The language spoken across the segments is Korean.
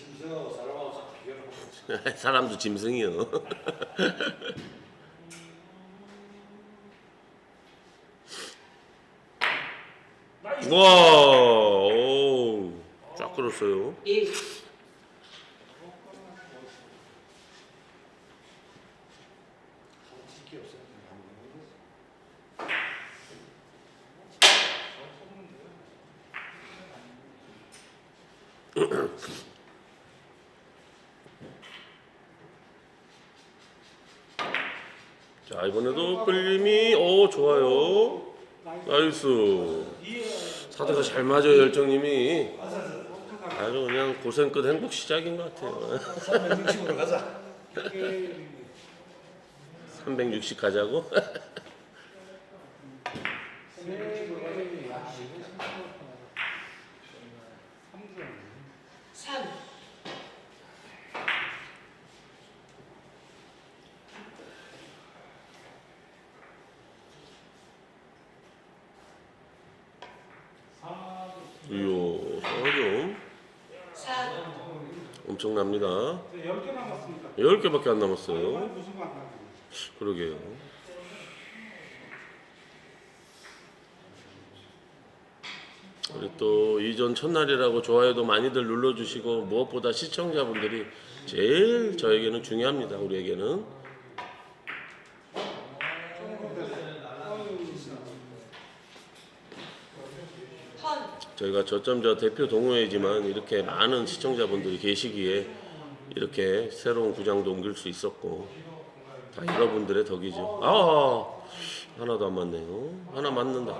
짐승하고 사람하고 참 비교를 하고 사람도 짐승이요. 와, 오, 쫙 끌었어요. 1, 자, 이번에도 끌림이, 오, 좋아요. 나이스. 사대가 잘 맞아요, 열정님이. 아주 그냥 고생 끝 행복 시작인 것 같아요. 360으로 가자. 360 가자고? 3, 이요, 좀 4, 엄청납니다. 10개 남았습니다. 10개밖에 안 남았어요. 그러게요. 우리 또 이전 첫날이라고 좋아요도 많이들 눌러주시고 무엇보다 시청자분들이 제일 저에게는 중요합니다. 우리에게는 턴, 저희가 저점저 대표 동호회지만 이렇게 많은 시청자분들이 계시기에 이렇게 새로운 구장도 옮길 수 있었고 다 여러분들의 덕이죠. 아 하나도 안 맞네요. 하나 맞는다.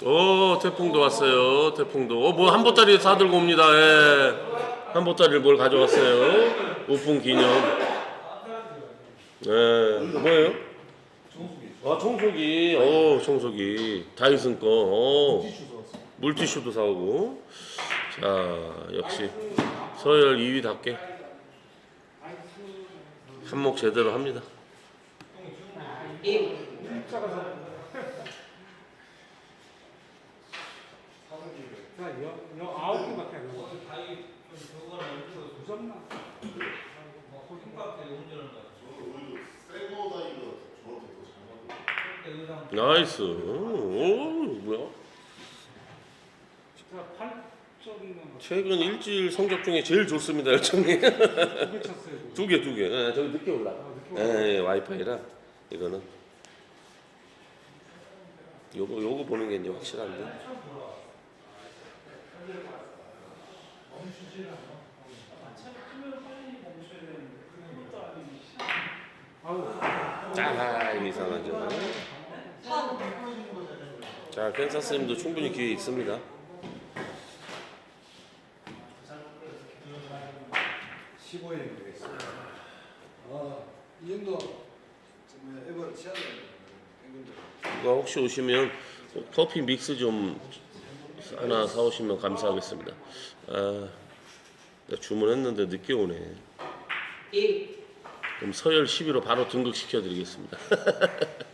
턴, 오 태풍도 왔어요. 태풍도. 어뭐 한 보따리 사 들고 옵니다. 예. 한 보따리를 뭘 가져왔어요? 오픈 기념. 예. 뭐예요? 아 청소기. 오 청소기. 다이슨 거. 오. 물티슈도 사오고. 자 역시 서열 2위답게 한몫 제대로 합니다. 1, 자, 여, 여 아홉 개밖에 안 남았어요. 무섭나? 나이스. 오 뭐야? 자, 8점 남았어요. 최근 일주일 성적 중에 제일 좋습니다, 열정이. 두개 쳤어요. 두 개, 두 개. 예, 저기 늦게 올라. 아. 예, 예, 와이파이라 이거는. 요거 요거 보는 게 이제 확실한데. 아, 이거 이상하죠. 턴, 자, 캔사스님도 충분히 기회 있습니다. 15일 되겠습니다. 아, 이 정도 정말 에버 시간을 앵근들. 누가 혹시 오시면 커피 믹스 좀 하나 사오시면 감사하겠습니다. 아, 내가 주문했는데 늦게 오네. 1, 그럼 서열 10위로 바로 등극시켜 드리겠습니다.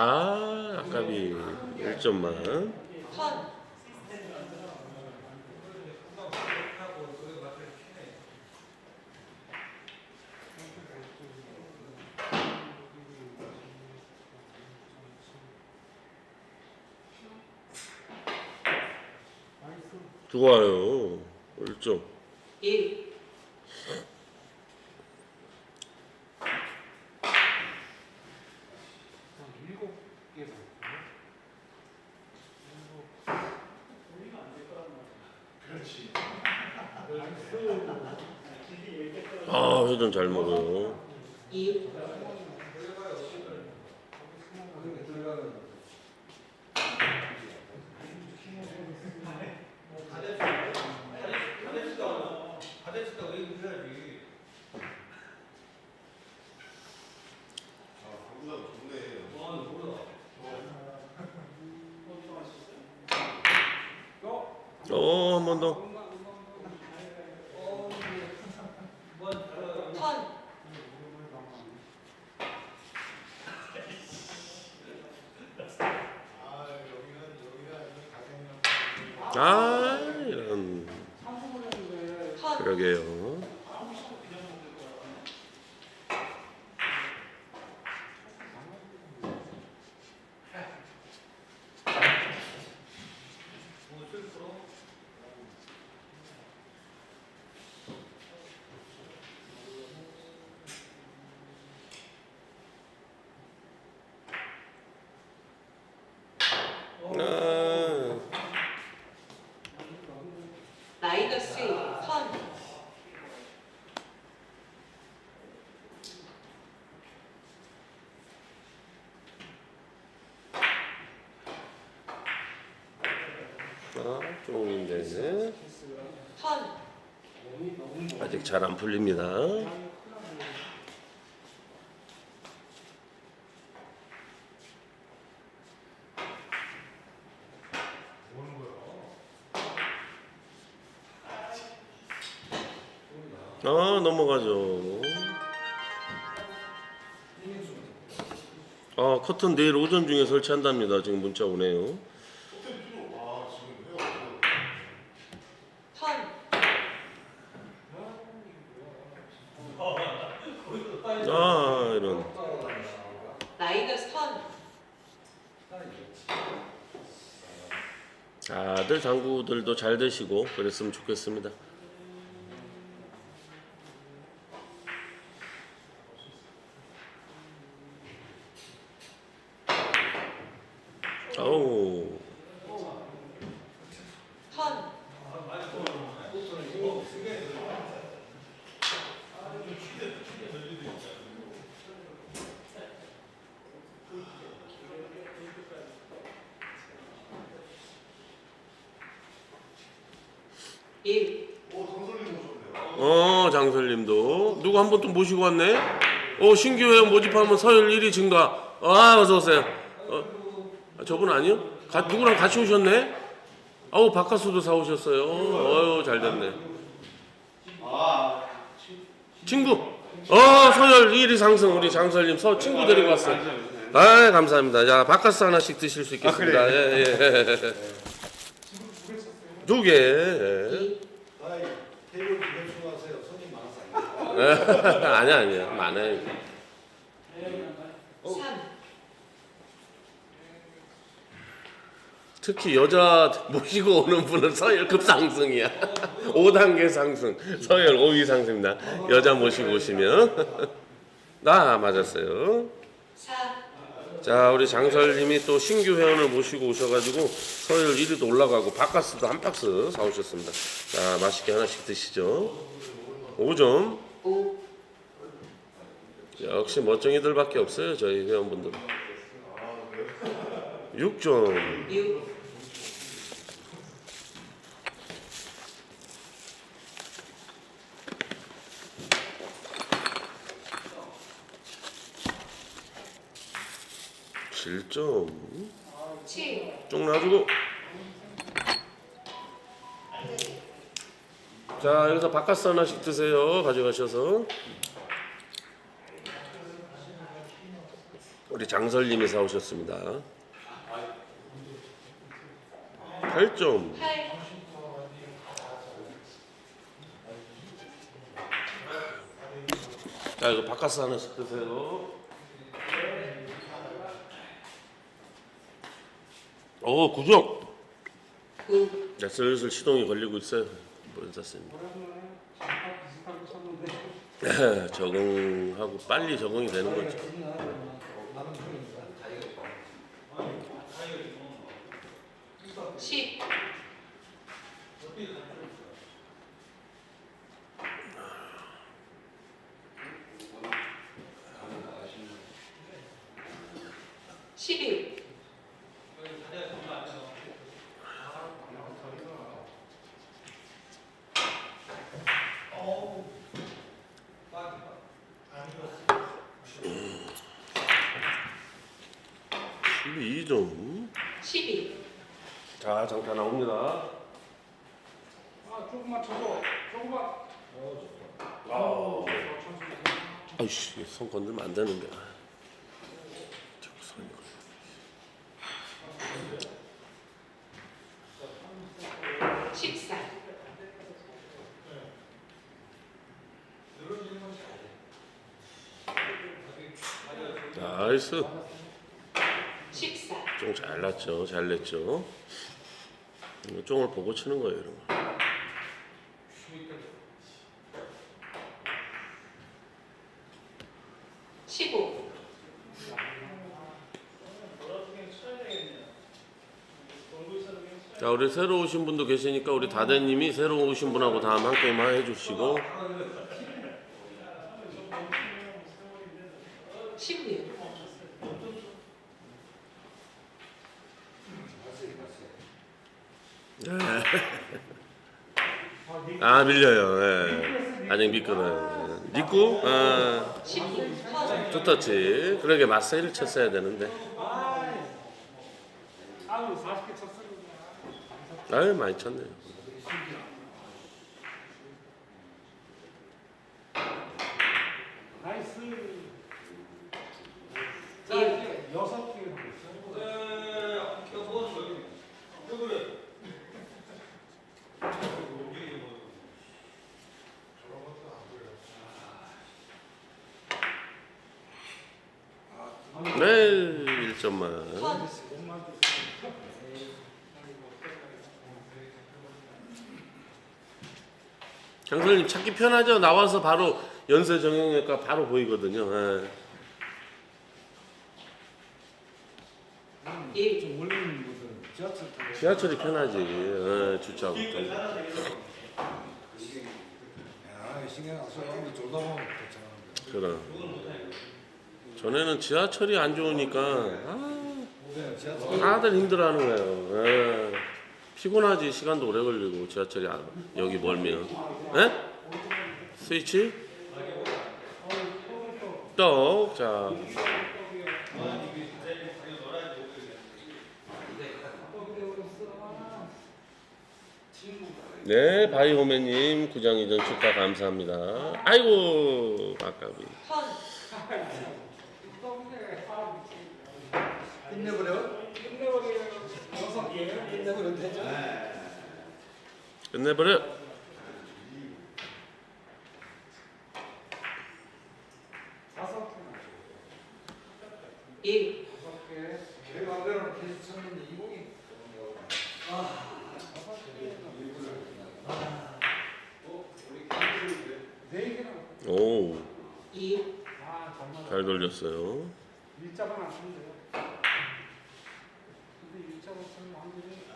아, 아깝이 1점만. 턴, 좋아요. 1점. 1, 자, 일곱 개 남았어요. 아, 회전 잘 먹어요. 2, 어, 한 번 더. 턴, 아 이런 턴, 그러게요. 아, 마이너스 턴, 아, 조금인데 턴, 아직 잘 안 풀립니다. 아 넘어가죠. 아 커튼 내일 오전 중에 설치한답니다. 지금 문자 오네요. 턴, 아 이런. 턴, 다들 당구들도 잘 되시고 그랬으면 좋겠습니다. 어우 턴, 일, 어 장설님도 누구 한 번 또 모시고 왔네. 어 신규 회원 모집하면 서열 1위 증가. 아 어서 오세요. 어, 아, 저분 아니요? 가, 누구랑 같이 오셨네? 아우 바카스도 사 오셨어요. 어유 잘 됐네. 친구. 어 서열 1위 상승 우리 장설님 서 친구 데리고 왔어요. 아 감사합니다. 자 바카스 하나씩 드실 수 있겠습니다. 예, 예. 두 개. 예. 안 돼요. 아니야 아니야 많아요. 삼, 특히 여자 모시고 오는 분은 서열급 상승이야. 5단계 상승, 서열 5위 상승입니다. 여자 모시고 오시면. 나 맞았어요. 사, 자, 우리 장설님이 또 신규 회원을 모시고 오셔가지고 서열 1위도 올라가고 바카스도 한 박스 사오셨습니다. 자, 맛있게 하나씩 드시죠. 5점. 오, 역시 멋쟁이들밖에 없어요, 저희 회원분들. 6점. 육, 칠점. 칠, 쭉 놔주고. 자 여기서 바카스 하나씩 드세요 가져가셔서. 우리 장설님이 사오셨습니다. 8점. 팔, 자 이거 바카스 하나씩 드세요 오 9점 구, 자 슬슬 시동이 걸리고 있어요. 거 쳤는데 적응하고 빨리 적응이 되는 거죠. 십, 장타 나옵니다. 아 조금만 쳐줘. 조금만. 어 아, 아이씨 손 건들면 안 되는데. 식사. 나이스. 식사. 좀 잘났죠. 잘 냈죠. 이거 쫑을 보고 치는 거예요, 이런 거. 십오 자, 우리 새로 오신 분도 계시니까 우리 다대님이 새로 오신 분하고 다음 한 게임만 해주시고. 십육 아 밀려요. 예. 아직. 예. 니꾸 아, 좋다치. 그러게 마사이를 쳤어야 되는데. 아우 40개 쳤어. 아유 많이 쳤네요. 나이스. 일. 자, 여섯 개 남았어. 네, 1점만. 턴 장선님 찾기 편하죠? 나와서 바로 연세 정형외과 바로 보이거든요. 예. 일좀 멀리는 곳은 지하철 타고 지하철이 편하지. 예, 주차하고. 또. 야 신경 안 써요. 근데 졸다 보면 괜찮은데. 그럼. 전에는 지하철이 안 좋으니까 아, 네, 다들 힘들어하는 거예요. 예. 피곤하지 시간도 오래 걸리고 지하철이 안, 여기 멀면. 예? 스위치? 떡. 자. 네, 바이오맨님 구장 이전 축하 감사합니다. 아이고, 아까비. 턴 끝내버려. 끝내버려요. 개. 끝내버려 되죠? 끝내버려. 다섯 개. 일 다섯 개. 내가 아래로 계속 쳤는데 이공이 네 개나. 오, 이 아, 잘 맞아. 잘 돌렸어요. 일자만 안 쓰면 돼요. 근데 일자만 쓰면 안 되네.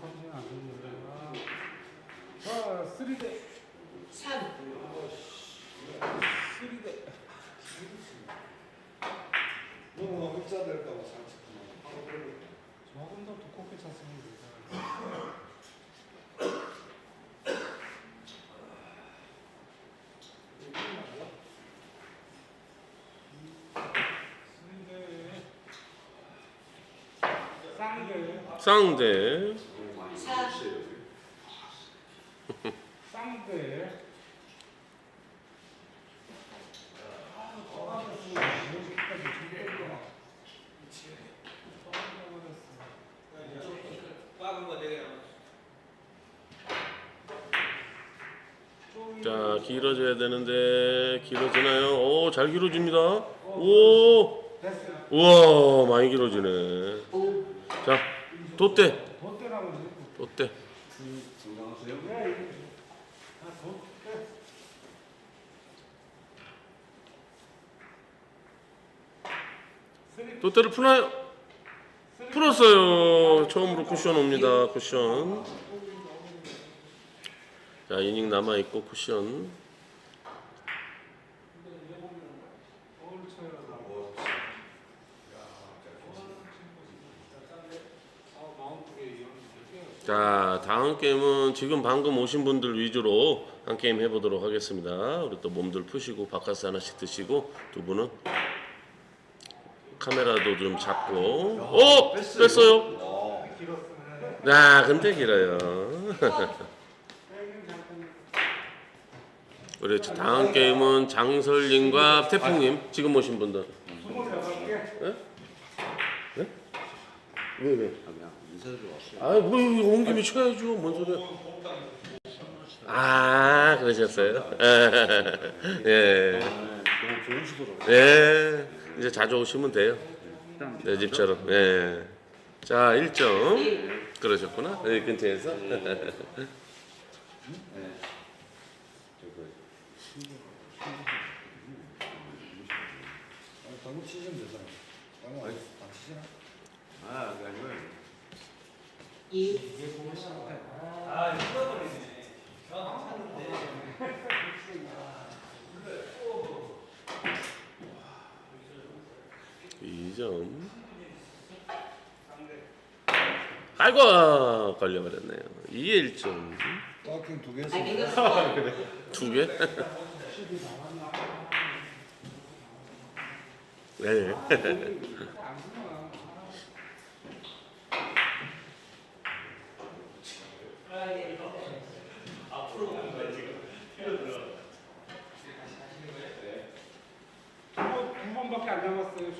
컨디션 안 좋은데. 아. 자, 3대. 삼 3대. 너무 흡사 될까봐 상처. 조금 더 두껍게 찼으면 되잖아. 쌍대, 쌍대. 사 쌍대. 자, 길어져야 되는데 길어지나요? 오, 잘 길어집니다. 오, 됐어. 우와, 많이 길어지네. 오 자, 돛대, 쓰리, 돛대를 푸나요? 풀었어요. 처음으로 쿠션 옵니다. 쿠션. 자, 이닝 남아 있고 쿠션. 어울 쳐야 아, 마운트 게 이런 게 자, 다음 게임은 지금 방금 오신 분들 위주로 한 게임 해보도록 하겠습니다. 우리 또 몸들 푸시고 바카스 하나씩 드시고 두 분은 카메라도 좀 잡고. 오, 뺐어요. 아, 근데 길어요. 우리 다음 게임은 장설님과 태풍님 지금 오신 분들. 개. 왜 왜? 아, 그냥 인사드리러 왔어요. 아, 뭐 이거 온 김에 쳐야죠. 뭔 소리야? 아, 그러셨어요? 예. 너무 좋으시더라고요. 예. 이제 자주 오시면 돼요. 내 집처럼. 예. 자, 1점. 그러셨구나. 여기 근처에서. 방금 치시면 되잖아요. 방금 안, 안 치시나? 아, 그게 아니고요. 2, 이점 아이고 걸려버렸네요. 2에 1점. 파킹 두 개. I think 했어요. it's one. 두 개? 네. 두 번, 두 번밖에 안 남았어요. 조찰 씨.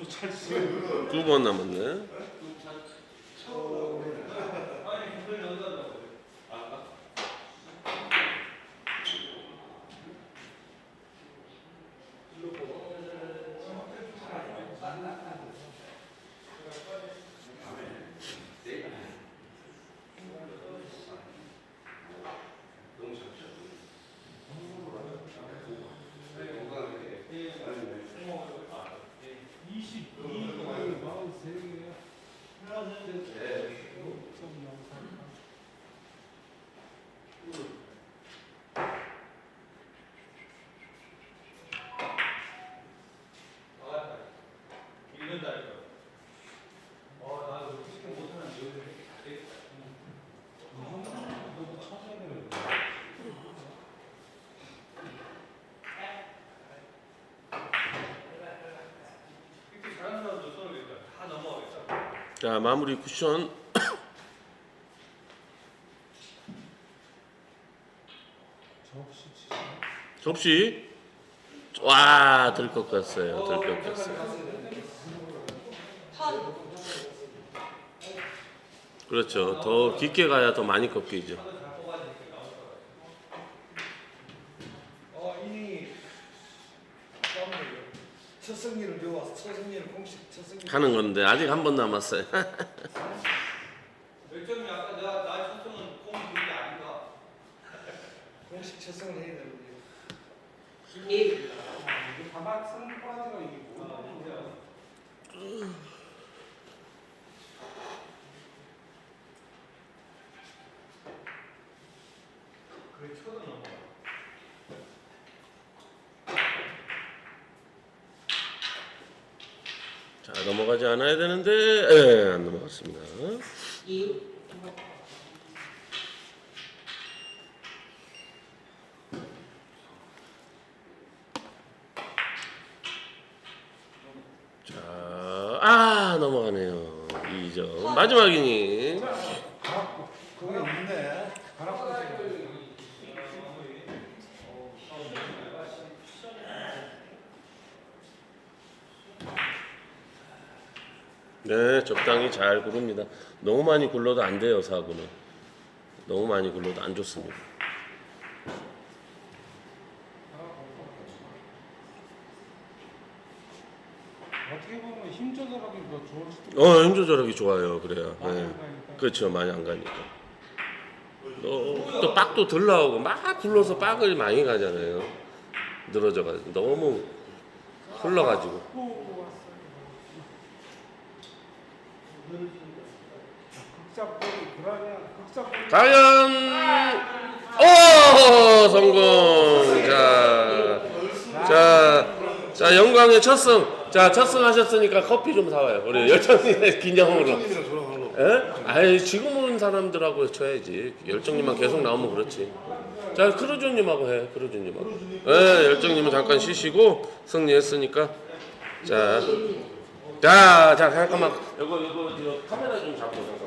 두 번 남았네. 자 마무리 쿠션 접시. 접시 와 들꺾었어요. 들꺾었어요. 턴, 그렇죠. 더 깊게 가야 더 많이 꺾이죠. 어, 이닝이 싸움이에요. 첫 승리를 줘, 첫 승리를 공식 첫 승리. 하는 건데 아직 한 번 남았어요. 열정이 아까 내가 나의 초성은 공 그게 아닌가? 공식 첫 승을 해야 되는데. 1, 이게 바닥 상바지가 이게 뭐야? 그게 쳐도 넘어. 자 넘어가지 않아야 되는데 예, 안 넘어갔습니다. 2, 자, 아 넘어가네요. 2점 마지막 이닝. 그게 없네. 네, 적당히 잘 구릅니다. 너무 많이 굴러도 안 돼요, 사구는. 너무 많이 굴러도 안 좋습니다. 어떻게 보면 힘 조절하기 더 좋을 수도 어, 힘 조절하기 좋아요. 그래요. 많이 네. 안 가니까. 그렇죠. 많이 안 가니까. 또, 또 빡도 덜 나오고 막 굴러서 빡을 많이 가잖아요. 늘어져가지고 너무 흘러가지고. 또 왔어요. 극작볼이 그러냐? 극작볼이 과연 오 성공. 자, 자, 자 영광의 첫승. 자, 첫승 하셨으니까 커피 좀 사와요. 우리 열정님의 기념으로. 형님이랑 저랑 하려고. 예? 아이 지금 오는 사람들하고 쳐야지. 열정님만 계속 나오면 그렇지. 자 크루즈님하고 해. 크루즈님하고. 예, 열정님은 잠깐 쉬시고 승리했으니까. 자, 자, 자 잠깐만. 이거 이거 이거 카메라 좀 잡고.